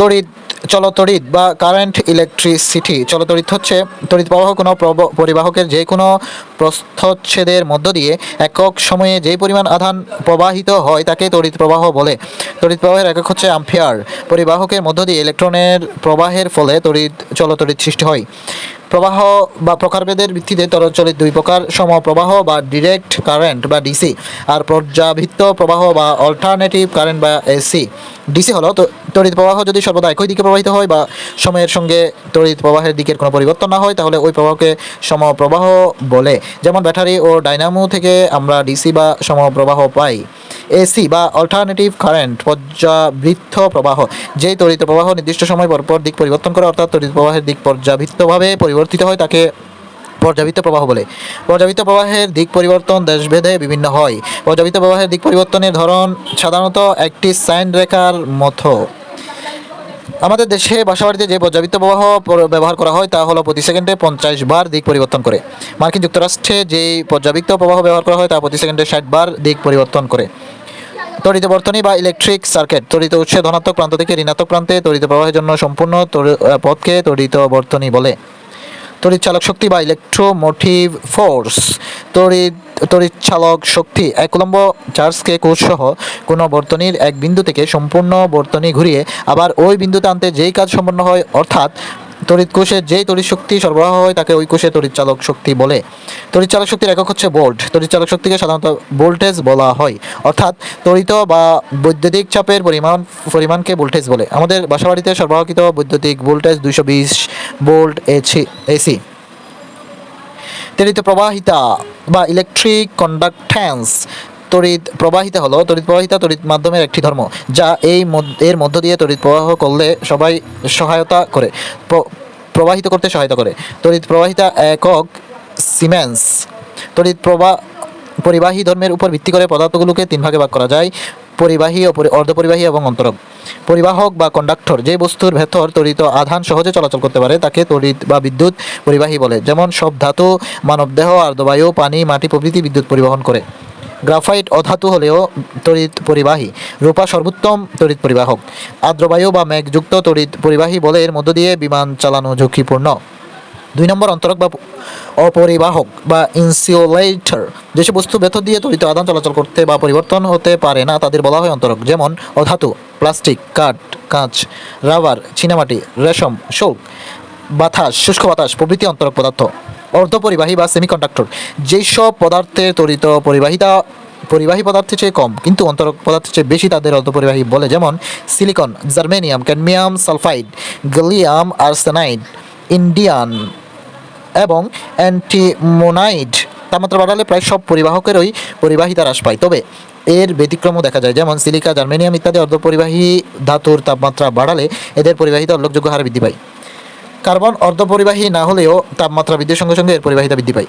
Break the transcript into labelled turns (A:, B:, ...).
A: তড়িৎ চলতড়িৎ বা current electricity চলতড়িৎ হচ্ছে তড়িৎ প্রবাহ কোনো প্রব- পরিবাহকের যে কোনো প্রস্থচ্ছেদের মধ্য দিয়ে একক সময়ে যে পরিমাণ আধান প্রবাহিত হয় তাকে তড়িৎ প্রবাহ বলে। তড়িৎ প্রবাহের একক হচ্ছে আম্পিয়ার পরিবাহকের মধ্য দিয়ে ইলেকট্রনের প্রবাহের ফলে তড়িৎ চলতড়িৎ সৃষ্টি হয়। প্রবাহ বা প্রকারভেদের ভিত্তিতে তরচলিত দুই প্রকার, সমপ্রবাহ বা ডিরেক্ট কারেন্ট বা ডিসি আর পর্যাবৃত্ত প্রবাহ বা অল্টারনেটিভ কারেন্ট বা এসি ডিসি হলো, তো- তড়িৎ প্রবাহ যদি সর্বদা একই দিকে প্রবাহিত হয় বা সময়ের সঙ্গে তড়িৎ প্রবাহের দিকের কোনো পরিবর্তন না হয়, তাহলে ওই প্রবাহকে সমপ্রবাহ বলে। যেমন ব্যাটারি ও ডাইনামো থেকে আমরা ডিসি বা সমপ্রবাহ পাই। এসি বা অল্টারনেটিভ কারেন্ট পর্যাবৃত্ত প্রবাহ, যেই তড়িৎ প্রবাহ নির্দিষ্ট সময় পরপর দিক পরিবর্তন করে, অর্থাৎ তড়িৎ প্রবাহের দিক পর্যাবৃত্তভাবে পরিবর্তিত হয়, তাকে পর্যাবৃত্ত প্রবাহ বলে। পর্যাবৃত্ত প্রবাহের দিক পরিবর্তন দেশভেদে বিভিন্ন হয়। পর্যাবৃত্ত প্রবাহের দিক পরিবর্তনের ধরন সাধারণত একটি সাইন রেখার মতো। আমাদের দেশে বাসাবাড়িতে যে পর্যাবৃত্ত প্রবাহ ব্যবহার করা হয় তা হলো প্রতি সেকেন্ডে পঞ্চাশ বার দিক পরিবর্তন করে। মার্কিন যুক্তরাষ্ট্রে যে পর্যাবৃত্ত প্রবাহ ব্যবহার করা হয় তা প্রতি সেকেন্ডে ষাট বার দিক পরিবর্তন করে। তড়িৎ বর্তনী বা ইলেকট্রিক সার্কিট, তড়িৎ উৎসে ধনাত্মক প্রান্ত থেকে ঋণাত্মক প্রান্তে তড়িৎ প্রবাহের জন্য সম্পূর্ণ পথকে তড়িৎ বর্তনী বলে। তড়িৎ চালক শক্তি বা ইলেকট্রোমোটিভ ফোর্স তড়িৎ তড়িৎ চালক শক্তি এক উলম্ব চার্জকে কোষ সহ কোনো বর্তনীর এক বিন্দু থেকে সম্পূর্ণ বর্তনী ঘুরিয়ে আবার ওই বিন্দুতে আনতে যেই কাজ সম্পন্ন হয়, অর্থাৎ তড়িৎ কোষে যেই তড়িৎ শক্তি সরবরাহ হয় তাকে ওই কোষে তড়িৎ চালক শক্তি বলে। তড়িৎ চালক শক্তির একক হচ্ছে ভোল্ট তড়িৎ চালক শক্তিকে সাধারণত ভোল্টেজ বলা হয়। অর্থাৎ তড়িৎ বা বৈদ্যুতিক চাপের পরিমাণ পরিমাণকে ভোল্টেজ বলে। আমাদের বাসাবাড়িতে সরবরাহকৃত বৈদ্যুতিক ভোল্টেজ দুইশো বিশ ভোল্ট এসি এসি। তড়িৎ প্রবাহিতা বা ইলেকট্রিক কন্ডাক্ট্যান্স তড়িৎ প্রবাহিতা হলো, তড়িৎ প্রবাহিতা তড়িৎ মাধ্যমের একটি ধর্ম, যা এই এর মধ্য দিয়ে তড়িৎ প্রবাহ করলে সবাই সহায়তা করে প্রবাহিত করতে সহায়তা করে। তড়িৎ প্রবাহিতা একক সিমেন্স তড়িৎ প্রবাহ পরিবাহী ধর্মের উপর ভিত্তি করে পদার্থগুলোকে তিন ভাগে ভাগ করা যায়। পরিবাহী ও অর্ধপরিবাহী এবং অন্তরক। পরিবাহক বা কন্ডাক্টর যে বস্তুর ভেতর তড়িত আধান সহজে চলাচল করতে পারে, তাকে তড়িৎ বা বিদ্যুৎ পরিবাহী বলে। যেমন সব ধাতু, মানবদেহ, আর্দ্রবায়ু, পানি, মাটি প্রভৃতি বিদ্যুৎ পরিবহন করে। গ্রাফাইট অধাতু হলেও তড়িৎ পরিবাহী। রূপা সর্বোত্তম তড়িৎ পরিবাহক। আর্দ্রবায়ু বা মেঘযুক্ত তড়িৎ পরিবাহী বলে এর মধ্য দিয়ে বিমান চালানো ঝুঁকিপূর্ণ। দুই নম্বর অন্তরক বা অপরিবাহক বা ইনসিওলেটর যেসব বস্তু ভেতর দিয়ে তড়িৎ আদান চলাচল করতে বা পরিবর্তন হতে পারে না, তাদের বলা হয় অন্তরক। যেমন অধাতু, প্লাস্টিক, কাঠ, কাঁচ, রাবার, চীনামাটি, রেশম, শোক, বাতাস, শুষ্ক বাতাস প্রভৃতি অন্তরক পদার্থ। অর্ধপরিবাহী বা সেমিকন্ডাক্টর যেসব পদার্থের তড়িৎ পরিবাহিতা পরিবাহী পদার্থের চেয়ে কম, কিন্তু অন্তরক পদার্থের চেয়ে বেশি তাদের অর্ধপরিবাহী বলে। যেমন silicon germanium cadmium sulphide gallium arsenide Indian এবং অ্যান্টিমোনাইড তাপমাত্রা বাড়ালে প্রায় সব পরিবাহকেরই পরিবাহিতা হ্রাস পায়। তবে এর ব্যতিক্রমও দেখা যায়, যেমন সিলিকা, জার্মেনিয়াম ইত্যাদি অর্ধপরিবাহী ধাতুর তাপমাত্রা বাড়ালে এদের পরিবাহিতা উল্লেখযোগ্য হারে বৃদ্ধি পায়। কার্বন অর্ধপরিবাহী না হলেও তাপমাত্রা বৃদ্ধির সঙ্গে সঙ্গে এর পরিবাহিতা বৃদ্ধি পায়।